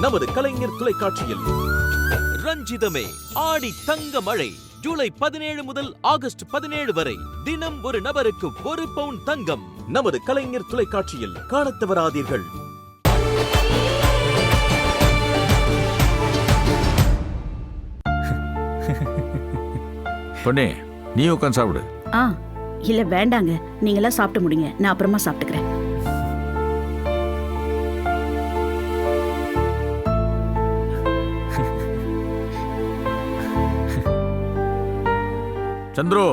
நமது கலைஞர் தொலைக்காட்சியில். ரஞ்சிதமே ஆடி தங்க மழை ஜூலை பதினேழு முதல் ஆகஸ்ட் பதினேழு வரை தினம் ஒரு நபருக்கு ஒரு பவுன் தங்கம். நமது கலைஞர் தொலைக்காட்சியில் காணத் தவறாதீர்கள். பொண்ணே நீ உட்காந்து சாப்பிடு. ஆ இல்ல வேண்டாங்க. நீங்களாம் சாப்பிட்டு முடிங்க. நான் அப்புறமா சாப்பிட்டுக்கிறேன். சந்திரு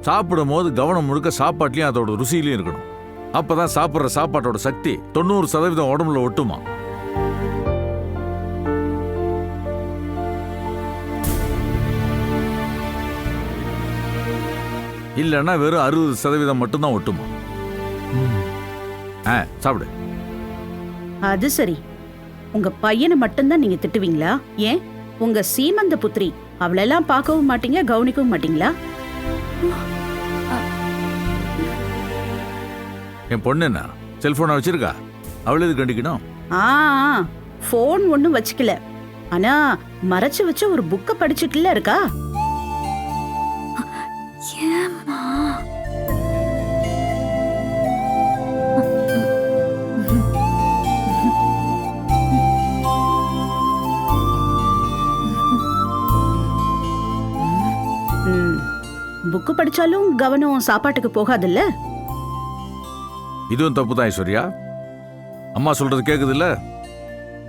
சாப்பிடும் போது கவனம் முழுக்க சாப்பாட்லையும் அதோட ருசியிலையும் இருக்கணும். அப்பதான் சாப்பிடுற சாப்பாட்டோட சக்தி தொண்ணூறு சதவீதம் உடம்புல ஒட்டுமா? இல்லைன்னா வெறும் அறுபது சதவீதம் மட்டும்தான் ஒட்டுமா? ஆ சாப்பிடு. அது சரி. உங்க பையனை மட்டும்தான் நீங்க திட்டுவீங்களா? ஏன்? உங்க சீமந்த புத்திரி அவளெல்லாம் பார்க்கவும் மாட்டீங்க கவனிக்கவும் மாட்டீங்களா? என் பொண்ணு என்ன? செல்போனை வச்சிருக்கா? அவளே இது கண்டிக்கணும்? ஆ ஃபோன் ஒண்ணும் வச்சுக்கல. ஆனா மறைச்சு வச்ச ஒரு புக்க படிச்சுட்டுல இருக்கா? ஏம்மா புக்கு படிச்சாலும் கவனம் சாப்பாட்டுக்கு போகாதுல்ல? இதுவும் தப்பு தான் ஐஸ்வர்யா. அம்மா சொல்றது கேக்குது இல்ல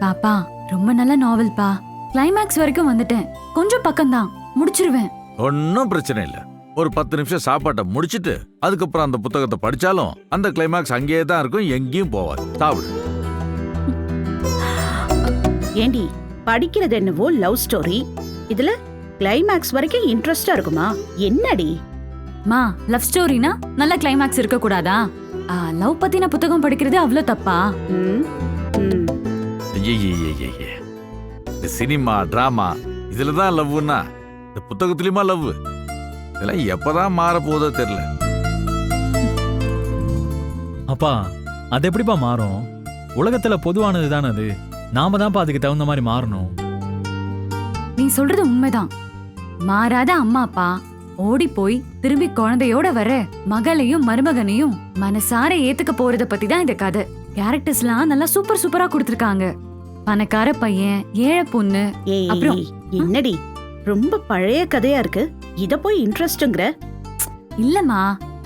பாப்பா ரொம்ப நல்ல நாவல்பா கிளைமேக்ஸ் வரைக்கும் வந்துட்டேன். கொஞ்சம் பக்கம்தான். முடிச்சிருவேன். ஒன்றும் பிரச்சனை இல்லை. ஒரு பத்து நிமிஷம் சாப்பாட்டை முடிச்சிட்டு அதுக்கப்புறம் அந்த புத்தகத்தை படிச்சாலும் அந்த கிளைமேக்ஸ் அங்கேயே தான் இருக்கும் எங்கேயும் போவாது. சாப்பிடு. ஏண்டி படிக்கிறது என்னவோ லவ் ஸ்டோரி இதுல கிளைமேக்ஸ் வரைக்கும் இன்ட்ரெஸ்டா இருக்குமா? என்னடி? மா லவ் ஸ்டோரினா நல்ல கிளைமேக்ஸ் இருக்க கூடாதா லவ் பத்தின புத்தகம் படிக்கிறது அவ்வளோ தப்பா? ம், ம். ஐயையையையே. இந்த சினிமா டிராமா இதுல தான் லவ்னா இந்த புத்தகத்துலயுமா லவ் இதெல்லாம் எப்பதான் மாற போதோ தெரியல. அப்பா அது எப்படிப்பா மாறும்? உலகத்துல பொதுவானது தானே அது? நாம தான்ப்பா அதுக்கு தகுந்த மாதிரி மாறணும். நீ சொல்றது உண்மைதான். மாறாத அம்மா அப்பா. ஓடி போய் திரும்பி குழந்தையோட வர மகளையும் மருமகனையும் மனசார ஏத்துக்க போறத பத்தி தான் இந்த கதை. கேரக்டர்ஸ்லாம் நல்லா சூப்பர் சூப்பரா கொடுத்திருக்காங்க. பணக்கார பையன் ஏழை பொண்ணு ஏய் அப்புறம்? என்னடி? ரொம்ப பழைய கதையா இருக்கு. இத போய் இன்ட்ரெஸ்ட்ங்கிற இல்லம்மா.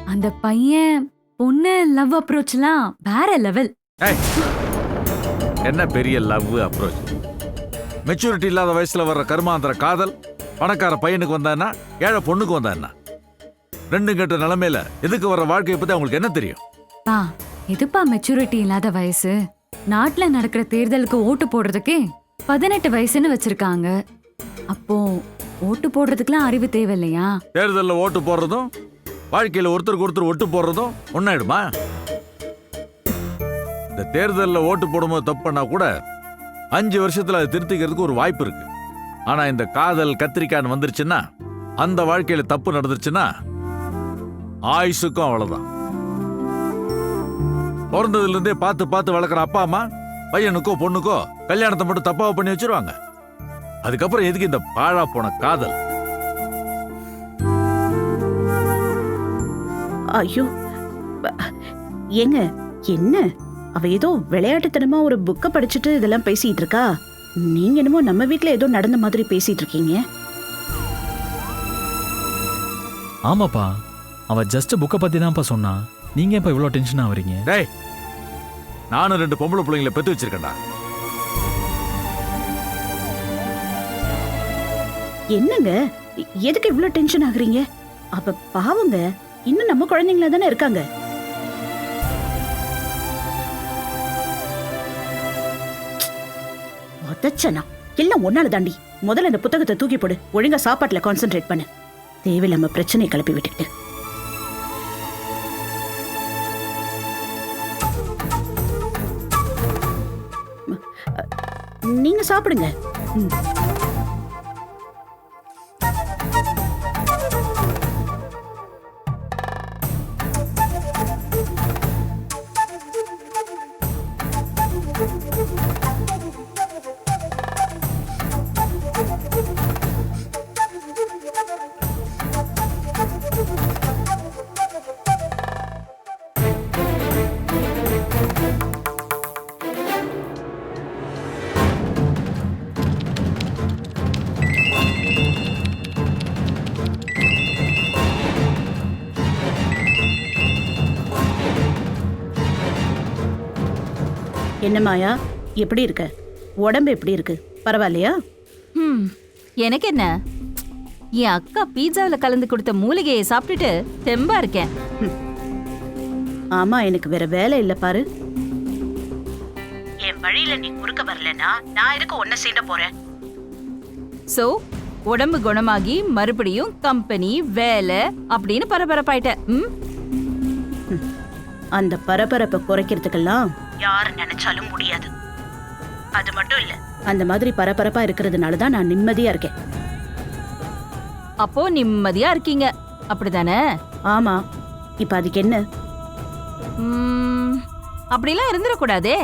அந்த பையன் பொண்ணு லவ் அப்ரோச்லாம் வேற லெவல் ஏய், என்ன பெரிய லவ் அப்ரோச் மெச்சூரிட்டி இல்லாத வயசுல வர்ற கருமாந்திர காதல் பணக்கார பையனுக்கு வந்தான்னா ஏழை பொண்ணுக்கு வந்தான்னா? ரெண்டும் கெட்ட நிலைமையில எதுக்கு வர்ற வாழ்க்கையை பத்தி அவங்களுக்கு என்ன தெரியும்? பா எதுப்பா மெச்சூரிட்டி இல்லாத வயசு? நாட்டுல நடக்கிற தேர்தலுக்கு ஓட்டு போடுறதுக்கே பதினெட்டு வயசுன்னு வச்சிருக்காங்க. அப்போ ஓட்டு போடுறதுக்குலாம் அறிவு தேவையில்லையா? தேர்தலில் ஓட்டு போடுறதும் வாழ்க்கையில ஒருத்தருக்கு ஒருத்தர் ஒட்டு போடுறதும் ஒன்னாயிடுமா இந்த தேர்தலில் ஓட்டு போடும்போது தப்பு பண்ணா கூட அஞ்சு வருஷத்துல அதை திருத்திக்கிறதுக்கு ஒரு வாய்ப்பு இருக்கு. ஆனா இந்த காதல் கத்திரிக்கான்னு வந்துருச்சுன்னா அந்த வாழ்க்கையில தப்பு நடந்துருச்சுன்னா ஆயுசுக்கும் அவ்வளவுதான். பிறந்ததுல இருந்தே பார்த்து பார்த்து வளர்க்குற அப்பா அம்மா பையனுக்கோ பொண்ணுக்கோ கல்யாணத்தை மட்டும் தப்பாக பண்ணி வச்சிருவாங்க. அதுக்கப்புறம் எதுக்கு இந்த பாழா போன காதல்? ஐயோ ஏங்க என்ன? அவ ஏதோ விளையாட்டுத்தனமா ஒரு புக்கை படிச்சுட்டு இதெல்லாம் பேசிட்டு இருக்கா? நீங்க என்னமோ நம்ம வீட்ல ஏதோ நடந்த மாதிரி பேசிட்டு இருக்கீங்க ஆமாப்பா. அவ ஜஸ்ட் புக்கை பத்தி தான்ப்பா சொன்னா. நீங்க இப்ப இவ்வளோ டென்ஷன் ஆவறீங்க டேய் நானும் ரெண்டு பொம்பளை பிள்ளைங்களை பெத்து வச்சிருக்கேன்டா. என்னங்க? எதுக்கு இவ்ளோ டென்ஷன் ஆகுறீங்க? அப்ப பாவங்க இன்னும் நம்ம குழந்தைங்களா தானே இருக்காங்க? உதச்சனா எல்லாம் ஒன்னால தாண்டி. முதல்ல இந்த புத்தகத்தை தூக்கி போடு. ஒழுங்கா சாப்பாட்டுல கான்சென்ட்ரேட் பண்ணு. தேவையில்லாம பிரச்சனையை கிளப்பி விட்டுக்கிட்டு நீங்க சாப்பிடுங்க. என்ன மாயா? எப்படி இருக்க? உடம்பு எப்படி இருக்கு? பரவாயில்லையா? ஹம், எனக்கு என்ன? என் அக்கா பீட்சாவில் கலந்து கொடுத்த மூலிகையை சாப்பிட்டுட்டு தெம்பா இருக்கேன். ஆமா எனக்கு வேற வேலை இல்ல பாரு. என் வழியில நீ குறுக்க வரலனா நான் எதுக்கு ஒன்ன சீண்ட போறேன்? சோ உடம்பு குணமாகி மறுபடியும் கம்பெனி வேலை அப்படின்னு பரபரப்பாயிட்ட. ம் அந்த பரபரப்பை குறைக்கிறதுக்கெல்லாம் யாரு நினைச்சாலும் முடியாது. அது மட்டும் இல்ல. அந்த மாதிரி பரபரப்பா இருக்கிறதுனால தான் நான் நிம்மதியா இருக்கேன். அப்போ நிம்மதியா இருக்கீங்க. அப்படிதானே? ஆமா. இப்ப அதுக்கு என்ன? ம், அப்படிலாம் இருந்துடக்கூடாதே.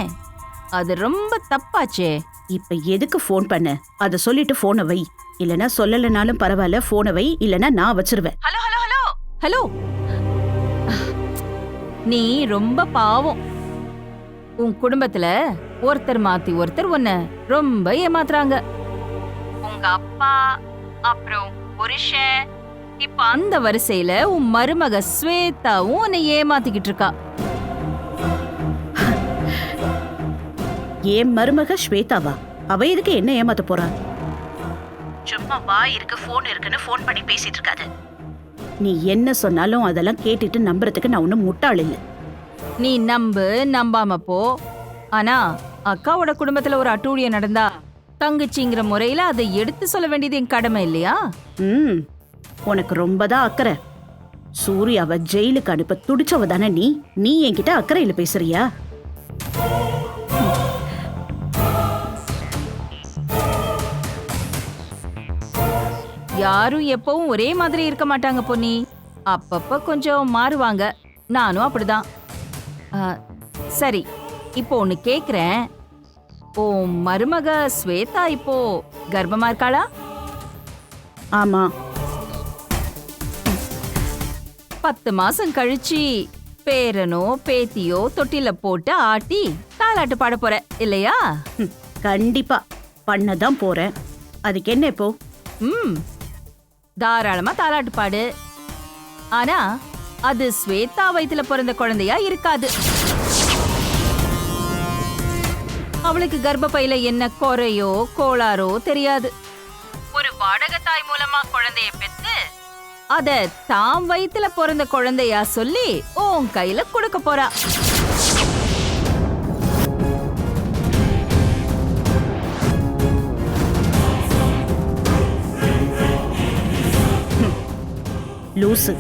அது ரொம்ப தப்பாச்சே. இப்ப எதுக்கு ஃபோன் பண்ண? அத சொல்லிட்டு போனை வை. இல்லனா சொல்லலனாலும் பரவாயில்ல போனை வை. இல்லனா நான் வச்சிருவேன். Hello hello hello. ஹலோ. நீ ரொம்ப பாவம். உன் குடும்பத்துல ஒருத்தர் மாத்தி ஒருத்தர் உன்ன ரொம்ப ஏமாத்துறாங்க. உங்க அப்பா அப்புறம் புருஷன் இப்ப அந்த வரிசையில உன் மருமக ஸ்வேதாவும் உன்னை ஏமாத்திக்கிட்டு இருக்கா. என் மருமக ஸ்வேதாவா? அவ எதுக்கு என்ன ஏமாத்த போறா? சும்மா வா இருக்கு போன் இருக்குன்னு ஃபோன் பண்ணி பேசிட்டு இருக்காத. நீ என்ன சொன்னாலும் அதெல்லாம் கேட்டுட்டு நம்புறதுக்கு நான் ஒன்றும் முட்டாள் இல்லை. நீ நம்பு நம்பாம போ. ஆனா அக்காவோட குடும்பத்துல ஒரு அட்டூழியம் நடந்தா தங்கச்சிங்கிற முறையில அதை எடுத்து சொல்ல வேண்டியது என் கடமை இல்லையா? ம் உனக்கு ரொம்ப தான் அக்கறை. சூர்யாவை ஜெயிலுக்கு அனுப்ப துடிச்சவ தானே நீ? நீ என்கிட்ட அக்கறையில பேசுறியா? யாரும் எப்பவும் ஒரே மாதிரி இருக்க மாட்டாங்க பொன்னி. அப்பப்ப கொஞ்சம் மாறுவாங்க. நானும் அப்படிதான். சரி இப்போ ஒன்னு கேக்குறேன். ஓ மருமக ஸ்வேதா இப்போ கர்ப்பமா இருக்காளா? ஆமா. பத்து மாசம் கழிச்சு பேரனோ பேத்தியோ தொட்டில போட்டு ஆட்டி தாலாட்டு பாட போற இல்லையா? கண்டிப்பா. பண்ணதான் போறேன். அதுக்கு என்ன இப்போ? ம் தாராளமா தாலாட்டு பாடு. ஆனா அது ஸ்வேதா வயித்துல பிறந்த குழந்தையா இருக்காது. அவளுக்கு கர்ப்பப்பையில என்ன குறையோ கோளாரோ தெரியாது. ஒரு வாடகை தாய் மூலமா குழந்தைய பெத்து அத தாம் வயித்துல பிறந்த குழந்தையா சொல்லி உன் கையில கொடுக்க போறா. லூசு.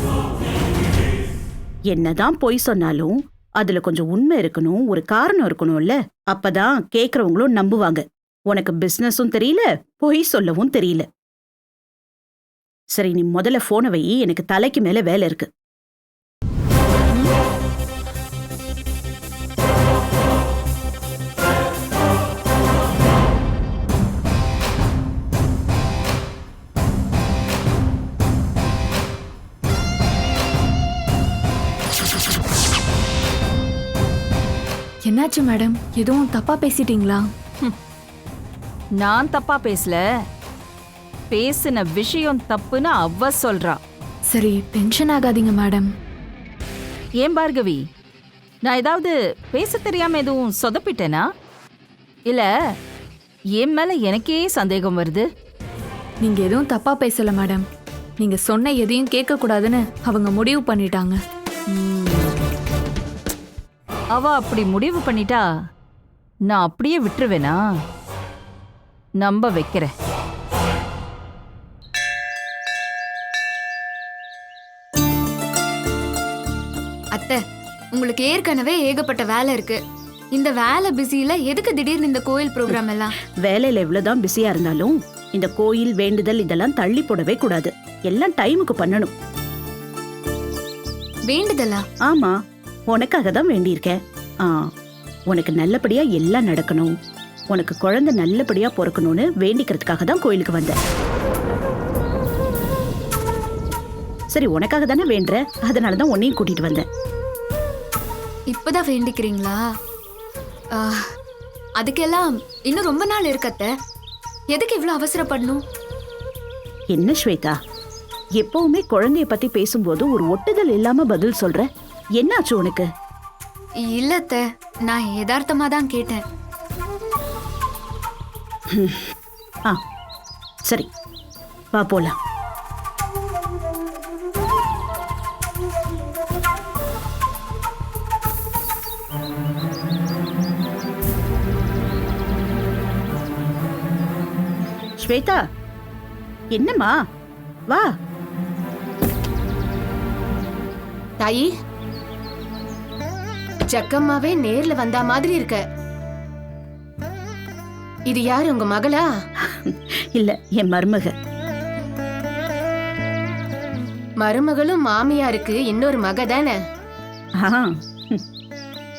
என்னதான் பொய் சொன்னாலும் அதுல கொஞ்சம் உண்மை இருக்கணும் ஒரு காரணம் இருக்கணும்ல. அப்பதான் கேக்குறவங்களும் நம்புவாங்க. உனக்கு பிசினஸும் தெரியல பொய் சொல்லவும் தெரியல. சரி நீ முதல்ல போனை வை. எனக்கு தலைக்கு மேல வேலை இருக்கு. என்னாச்சு மேடம்? எதுவும் தப்பா பேசிட்டீங்களா? நான் தப்பா பேசல. பேசின விஷயம் தப்புன்னு அவ சொல்றா. சரி டென்ஷன் ஆகாதீங்க மேடம். ஏன் பார்கவி? நான் ஏதாவது பேச தெரியாம எதுவும் சொதப்பிட்டேனா? இல்ல என் மேல எனக்கே சந்தேகம் வருது? நீங்க எதுவும் தப்பா பேசல மேடம். நீங்க சொன்ன எதையும் கேட்க கூடாதுன்னு அவங்க முடிவு பண்ணிட்டாங்க. அவ அப்படி முடிவு பண்ணிட்டா நான் அப்படியே விட்டுருவேனா? நம்ப வைக்கிறேன். அத்தை உங்களுக்கு ஏற்கனவே ஏகப்பட்ட வேலை இருக்கு. இந்த வேலை பிஸியில எதுக்கு திடீர்னு இந்த கோயில் ப்ரோக்ராம் எல்லாம்? வேலையில எவ்வளவுதான் பிஸியா இருந்தாலும் இந்த கோயில் வேண்டுதல் இதெல்லாம் தள்ளி போடவே கூடாது. எல்லாம் டைமுக்கு பண்ணணும். வேண்டுதலா? ஆமா. உனக்காக தான் வேண்டியிருக்கேன். ஆ உனக்கு நல்லபடியா எல்லாம் நடக்கணும். உனக்கு குழந்தை நல்லபடியா பிறக்கணும்னு வேண்டிக்கிறதுக்காக தான் கோயிலுக்கு வந்தேன். சரி உனக்காக தானே வேண்டுற அதனால தான் உன்னையும் கூட்டிட்டு வந்தேன். இப்பதான் வேண்டிக்கிறீங்களா? அதுக்கெல்லாம் இன்னும் ரொம்ப நாள் இருக்கு அத்தை எதுக்கு இவ்வளவு அவசரப்படணும்? என்ன ஸ்வேதா? எப்பவுமே குழந்தைய பத்தி பேசும்போது ஒரு ஒட்டுதல் இல்லாம பதில் சொல்ற? என்னாச்சு உனக்கு? இல்ல அத்தை நான் யதார்த்தமா தான் கேட்டேன். ஆ சரி வா போலாம். ஸ்வேதா என்னம்மா? வா. தாயி ஜக்கம்மாவே நேர்ல வந்தா மாதிரி இருக்க. இது யாரு உங்க மகளா? இல்ல என் மருமக. மருமகளும் மாமியாருக்கு இன்னொரு மக தானே?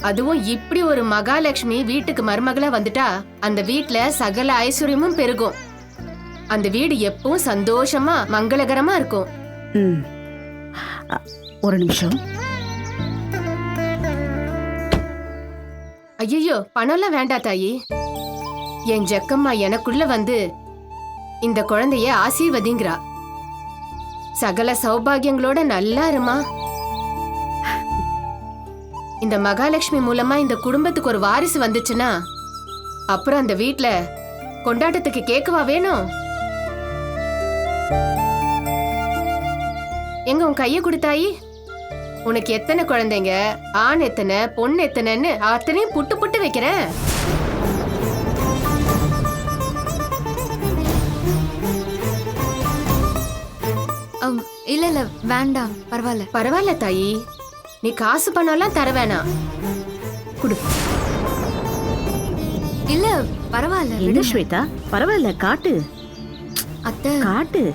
அதுவும் இப்படி ஒரு மகாலட்சுமி வீட்டுக்கு மருமகளா வந்துட்டா அந்த வீட்ல சகல ஐஸ்வர்யமும் பெருகும். அந்த வீடு எப்பவும் சந்தோஷமா மங்களகரமா இருக்கும். ஒரு நிமிஷம். ஐயோ பணம்லாம் வேண்டாம் தாயி. என் ஜக்கம்மா எனக்குள்ள வந்து இந்த குழந்தைய ஆசீர்வதிங்கிறா. சகல சௌபாகியங்களோட நல்லா இருமா. இந்த மகாலட்சுமி மூலமா இந்த குடும்பத்துக்கு ஒரு வாரிசு வந்துச்சுன்னா அப்புறம் அந்த வீட்ல கொண்டாட்டத்துக்கு கேக்குவா வேணும்? எங்க உன் கைய கொடுத்தாயி உனக்கு எத்தனை குழந்தைங்க? ஆண் எத்தனை பொண்ணு எத்தனைன்னு அத்தனையும் புட்டு புட்டு வைக்கிறேன். அம், இல்ல இல்ல வேண்டாம் பரவாயில்ல. பரவாயில்ல தாயி. நீ காசு பணம்லாம் தர வேணாம். குடு. இல்ல பரவாயில்ல என்ன. ஸ்வேதா? பரவாயில்ல காட்டு. அத்தை. காட்டு.